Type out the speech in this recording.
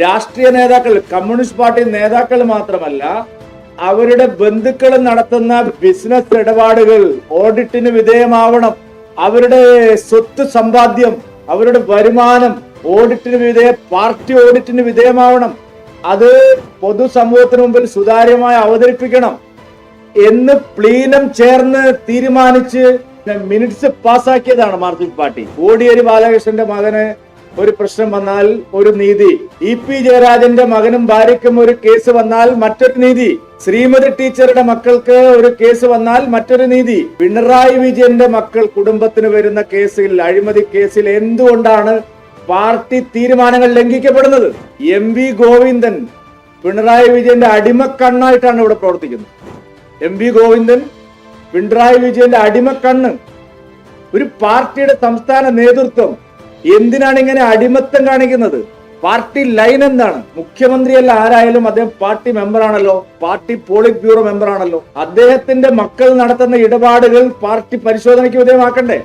രാഷ്ട്രീയ നേതാക്കൾ communist party നേതാക്കൾ മാത്രമല്ല അവരുടെ ബന്ധുക്കൾ നടത്തുന്ന ബിസിനസ് ഇടപാടുകൾ ഓഡിറ്റിന് വിധേയമാവണം അവരുടെ സ്വത്ത് സമ്പാദ്യം അവരുടെ വരുമാനം ഓഡിറ്റിന് വിധേയ പാർട്ടി ഓഡിറ്റിന് വിധേയമാവണം. അത് പൊതുസമൂഹത്തിന് മുമ്പിൽ സുതാര്യമായി അവതരിപ്പിക്കണം എന്ന് പ്ലീനം ചേർന്ന് തീരുമാനിച്ച് മിനിറ്റ്സ് പാസ്സാക്കിയതാണ് മാർക്സിസ്റ്റ് പാർട്ടി കോടിയേരി ബാലകൃഷ്ണന്റെ മകന് ഒരു പ്രശ്നം വന്നാൽ ഒരു നീതി. ഇ പി ജയരാജന്റെ മകനും ഭാര്യയ്ക്കും ഒരു കേസ് വന്നാൽ മറ്റൊരു നീതി. ശ്രീമതി ടീച്ചറുടെ മക്കൾക്ക് ഒരു കേസ് വന്നാൽ മറ്റൊരു നീതി. പിണറായി വിജയന്റെ മക്കൾ കുടുംബത്തിന് വരുന്ന കേസിൽ അഴിമതി കേസിൽ എന്തുകൊണ്ടാണ് പാർട്ടി തീരുമാനങ്ങൾ ലംഘിക്കപ്പെടുന്നത്? എം വി ഗോവിന്ദൻ പിണറായി വിജയന്റെ അടിമക്കണ്ണായിട്ടാണ് ഇവിടെ പ്രവർത്തിക്കുന്നത്. എം വി ഗോവിന്ദൻ പിണറായി വിജയന്റെ അടിമക്കണ്ണ്. ഒരു പാർട്ടിയുടെ സംസ്ഥാന നേതൃത്വം എന്തിനാണ് ഇങ്ങനെ അടിമത്തം കാണിക്കുന്നത്? പാർട്ടി ലൈൻ എന്താണ്? മുഖ്യമന്ത്രിയല്ല ആരായാലും അദ്ദേഹം പാർട്ടി മെമ്പറാണല്ലോ. പാർട്ടി പോളിറ്റ് ബ്യൂറോ മെമ്പറാണല്ലോ. അദ്ദേഹത്തിന്റെ മക്കൾ നടത്തുന്ന ഇടപാടുകൾ പാർട്ടി പരിശോധനയ്ക്ക് വിധേയമാക്കണ്ടേ?